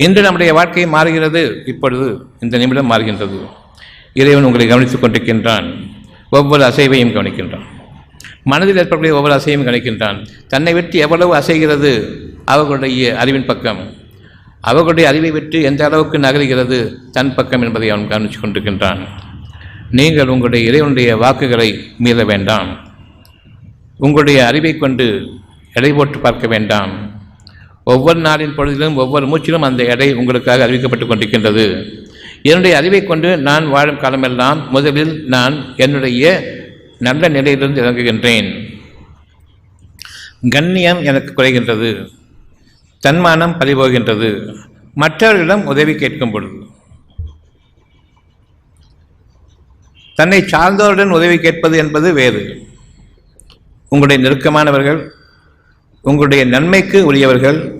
இன்று நம்முடைய வாழ்க்கை மாறுகிறது. இப்பொழுது இந்த நிமிடம் மாறுகின்றது. இறைவன் உங்களை கவனித்துக் கொண்டிருக்கின்றான். ஒவ்வொரு அசைவையும் கவனிக்கின்றான். மனதில் ஏற்படக்கூடிய ஒவ்வொரு அசைவையும் கவனிக்கின்றான். தன்னை விட்டு எவ்வளவு அசைகிறது? அவர்களுடைய அறிவின் பக்கம். அவர்களுடைய அறிவை விட்டு எந்த அளவுக்கு நகருகிறது? தன் பக்கம் என்பதை அவன் கவனித்துக் கொண்டிருக்கின்றான். நீங்கள் உங்களுடைய இறைவனுடைய வாக்குகளை மீற வேண்டாம். உங்களுடைய அறிவை கொண்டு எடை போட்டு பார்க்க வேண்டாம். ஒவ்வொரு நாளின் பொழுதிலும் ஒவ்வொரு மூச்சிலும் அந்த எடை உங்களுக்காக அறிவிக்கப்பட்டு கொண்டிருக்கின்றது. என்னுடைய அறிவை கொண்டு நான் வாழும் காலமெல்லாம் முதலில் நான் என்னுடைய நல்ல நிலையிலிருந்து இறங்குகின்றேன். கண்ணியம் எனக்கு குறைகின்றது. தன்மானம் பறிபோகின்றது. மற்றவர்களிடம் உதவி கேட்கும் பொழுது. தன்னை சார்ந்தவருடன் உதவி கேட்பது என்பது வேறு. உங்களுடைய நெருக்கமானவர்கள் உங்களுடைய நன்மைக்கு உரியவர்கள்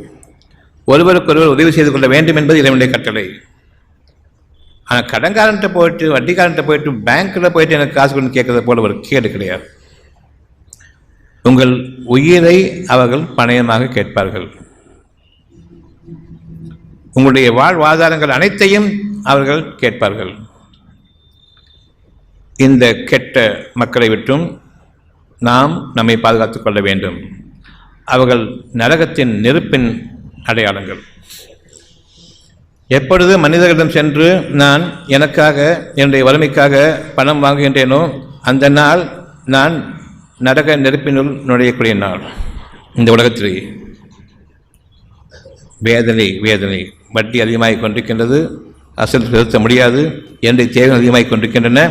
ஒருவருக்கொருவர் உதவி செய்து கொள்ள வேண்டும் என்பது இறைவனுடைய கட்டளை. ஆனால் கடன்காரன்ட்ட போயிட்டு வட்டிக்காரன்ட்ட போயிட்டு பேங்க்கில் போயிட்டு எனக்கு காசு கொண்டு கேட்கறது போல ஒரு கேடு கிடையாது. உங்கள் உயிரை அவர்கள் பணயமாக கேட்பார்கள். உங்களுடைய வாழ்வாதாரங்கள் அனைத்தையும் அவர்கள் கேட்பார்கள். இந்த கெட்ட மக்களை விட்டும் நாம் நம்மை பாதுகாத்துக் கொள்ள வேண்டும். அவர்கள் நரகத்தின் நெருப்பின் அடையாளங்கள். எப்பொழுது மனிதர்களிடம் சென்று நான் எனக்காக என்னுடைய வறுமைக்காக பணம் வாங்குகின்றேனோ அந்த நாள் நான் நரக நெருப்பினுள் நுழையக்கூடிய நாள். இந்த உலகத்திலேயே வேதனை வேதனை. வட்டி அதிகமாக கொண்டிருக்கின்றது அசல் செலுத்த முடியாது என்னுடைய தேவைகள் அதிகமாகி கொண்டிருக்கின்றன.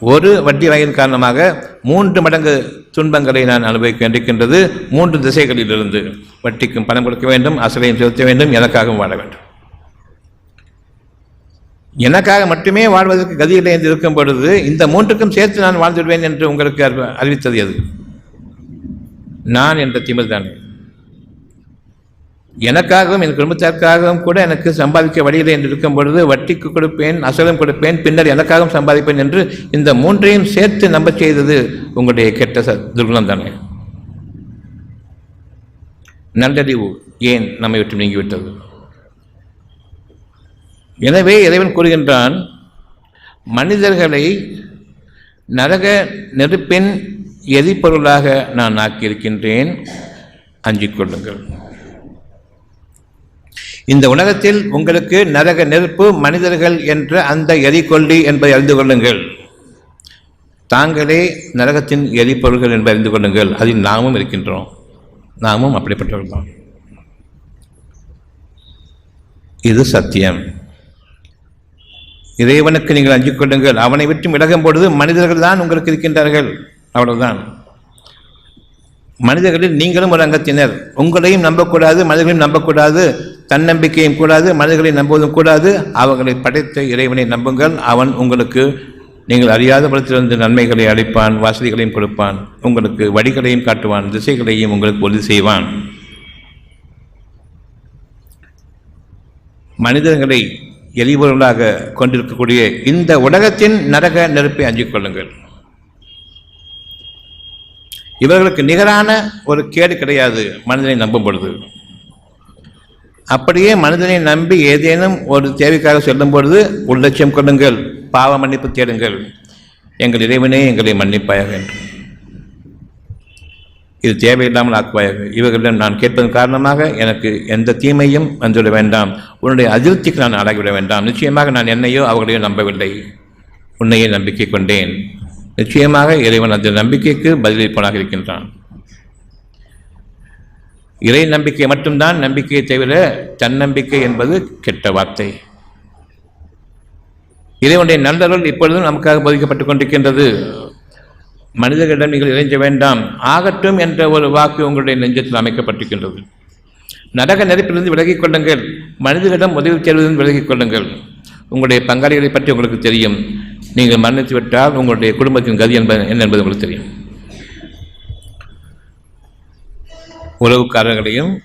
ஒரு வட்டி வாங்கியதன் காரணமாக மூன்று மடங்கு துன்பங்களை நான் அனுபவிக்க வேண்டியிருக்கின்றது மூன்று திசைகளிலிருந்து. வட்டிக்கும் பணம் கொடுக்க வேண்டும் அசலையும் செலுத்த வேண்டும் எனக்காகவும் வாழ வேண்டும். எனக்காக மட்டுமே வாழ்வதற்கு கதியில்லை என்று இருக்கும் பொழுது இந்த மூன்றுக்கும் சேர்த்து நான் வாழ்ந்துவிடுவேன் என்று உங்களுக்கு அறி- அறிவித்தது எது? நான் என்ற திமிர் தானே. எனக்காகவும் என் குடும்பத்திற்காகவும் கூட எனக்கு சம்பாதிக்க வழியில்லை என்று இருக்கும் பொழுது வட்டிக்கு கொடுப்பேன் அசலும் கொடுப்பேன் பின்னர் எனக்காகவும் சம்பாதிப்பேன் என்று இந்த மூன்றையும் சேர்த்து நம்ப செய்தது உங்களுடைய கெட்ட துர்குணம் தானே. நல்லறிவு ஏன் நம்மை விட்டு நீங்கிவிட்டது? எனவே இறைவன் கூறுகின்றான் மனிதர்களை நரக நெருப்பின் எரிபொருளாக நான் ஆக்கியிருக்கின்றேன். அஞ்சிக் கொள்ளுங்கள். இந்த உலகத்தில் உங்களுக்கு நரக நெருப்பு மனிதர்கள் என்ற அந்த எரிகொல்லி என்பதை அறிந்து கொள்ளுங்கள். தாங்களே நரகத்தின் எரிபொருள்கள் என்பதை அறிந்து கொள்ளுங்கள். அதில் நாமும் இருக்கின்றோம். நாமும் அப்படிப்பட்டவர்கள் தான் இது சத்தியம். இறைவனுக்கு நீங்கள் அஞ்சு கொள்ளுங்கள். அவனை விட்டு விலகும் பொழுது மனிதர்கள் தான் உங்களுக்கு இருக்கின்றார்கள். அவ்வளவுதான். மனிதர்களில் நீங்களும் ஒரு அங்கத்தினர். உங்களையும் நம்பக்கூடாது மனிதர்களையும் நம்பக்கூடாது தன்னம்பிக்கையும் கூடாது மனிதர்களை நம்புவதும் கூடாது. அவர்களை படைத்த இறைவனை நம்புங்கள். அவன் உங்களுக்கு நீங்கள் அறியாத பலத்திலிருந்து நன்மைகளை அழைப்பான் வசதிகளையும் கொடுப்பான் உங்களுக்கு வழிகளையும் காட்டுவான் திசைகளையும் உங்களுக்கு உறுதி செய்வான். மனிதர்களை எளிபொருளாக கொண்டிருக்கக்கூடிய இந்த உலகத்தின் நரக நெருப்பை அஞ்சிக் கொள்ளுங்கள். இவர்களுக்கு நிகரான ஒரு கேடு கிடையாது மனிதனை நம்பும் பொழுது. அப்படியே மனிதனை நம்பி ஏதேனும் ஒரு தேவைக்காக செல்லும் பொழுது உள்ளட்சியம் கொள்ளுங்கள். பாவ மன்னிப்பு தேடுங்கள். எங்கள் இறைவனே எங்களை மன்னிப்பாயாக வேண்டும் இது தேவையில்லாமல் ஆக்குவாயாக. இவர்களிடம் நான் கேட்பதன் காரணமாக எனக்கு எந்த தீமையும் வந்துவிட வேண்டாம். உன்னுடைய அதிருப்திக்கு நான் ஆளாகிவிட வேண்டாம். நிச்சயமாக நான் என்னையோ அவர்களையோ நம்பவில்லை. உன்னையே நம்பிக்கை கொண்டேன். நிச்சயமாக இறைவன் அந்த நம்பிக்கைக்கு பதிலளிப்பவனாக இருக்கின்றான். இறை நம்பிக்கை மட்டும்தான் நம்பிக்கையை தவிர தன்னம்பிக்கை என்பது கெட்ட வார்த்தை. இறைவனுடைய நல்லருள் இப்பொழுதும் நமக்காக போதிக்கப்பட்டுக் கொண்டிருக்கின்றது. மனிதர்களிடம் நீங்கள் இறைஞ்ச வேண்டாம். ஆகட்டும் என்ற ஒரு வாக்கு உங்களுடைய நெஞ்சத்தில் அமைக்கப்பட்டிருக்கின்றது. நரக நெருப்பிலிருந்து விலகிக் கொள்ளுங்கள். மனிதர்களிடம் உதவி தேர்வதிலிருந்து விலகிக் கொள்ளுங்கள். உங்களுடைய பங்காளிகளை பற்றி உங்களுக்கு தெரியும். நீங்கள் மரணித்து விட்டால் உங்களுடைய குடும்பத்தின் கதி என்பது என்ன என்பது உங்களுக்கு தெரியும். உறவுக்காரர்களையும்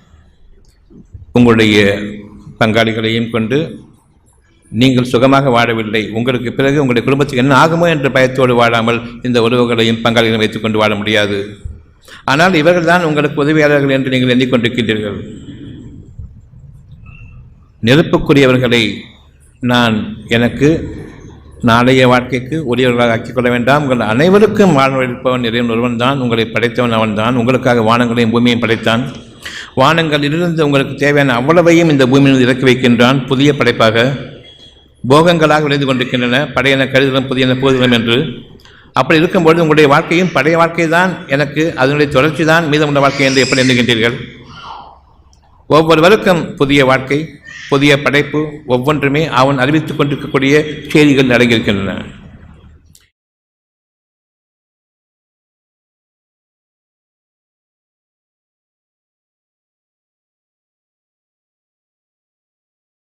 உங்களுடைய பங்காளிகளையும் கொண்டு நீங்கள் சுகமாக வாழவில்லை. உங்களுக்கு பிறகு உங்களுடைய குடும்பத்துக்கு என்ன ஆகுமோ என்ற பயத்தோடு வாழாமல் இந்த உறவுகளையும் பங்காளிகளையும் வைத்துக்கொண்டு வாழ முடியாது. ஆனால் இவர்கள்தான் உங்களுக்கு உதவியாளர்கள் என்று நீங்கள் எண்ணிக்கொண்டிருக்கின்றீர்கள் நெருப்புக்குரியவர்களை நான் எனக்கு நாளைய வாழ்க்கைக்கு உரியவர்களாக ஆக்கிக்கொள்ள வேண்டாம். உங்கள் அனைவருக்கும் வாழ்வழிப்பவன் இறைவன் ஒருவன் தான் உங்களை படைத்தவன் அவன் தான் உங்களுக்காக வானங்களையும் பூமியையும் படைத்தான். வானங்களிலிருந்து உங்களுக்கு தேவையான அவ்வளவையும் இந்த பூமியிலிருந்து இறக்கி வைக்கின்றான். புதிய படைப்பாக போகங்களாக விளைந்து கொண்டிருக்கின்றன. பழையன கருதலும் புதியன போதிலும் என்று. அப்படி இருக்கும்பொழுது உங்களுடைய வாழ்க்கையும் பழைய வாழ்க்கை தான் எனக்கு அதனுடைய தொடர்ச்சி தான் மீதமுள்ள வாழ்க்கை என்று எப்படி எண்ணுகின்றீர்கள்? ஒவ்வொருவருக்கும் புதிய வாழ்க்கை புதிய படைப்பு ஒவ்வொன்றுமே அவன் அறிவித்துக் கொண்டிருக்கக்கூடிய செய்திகள் அடங்கியிருக்கின்றன.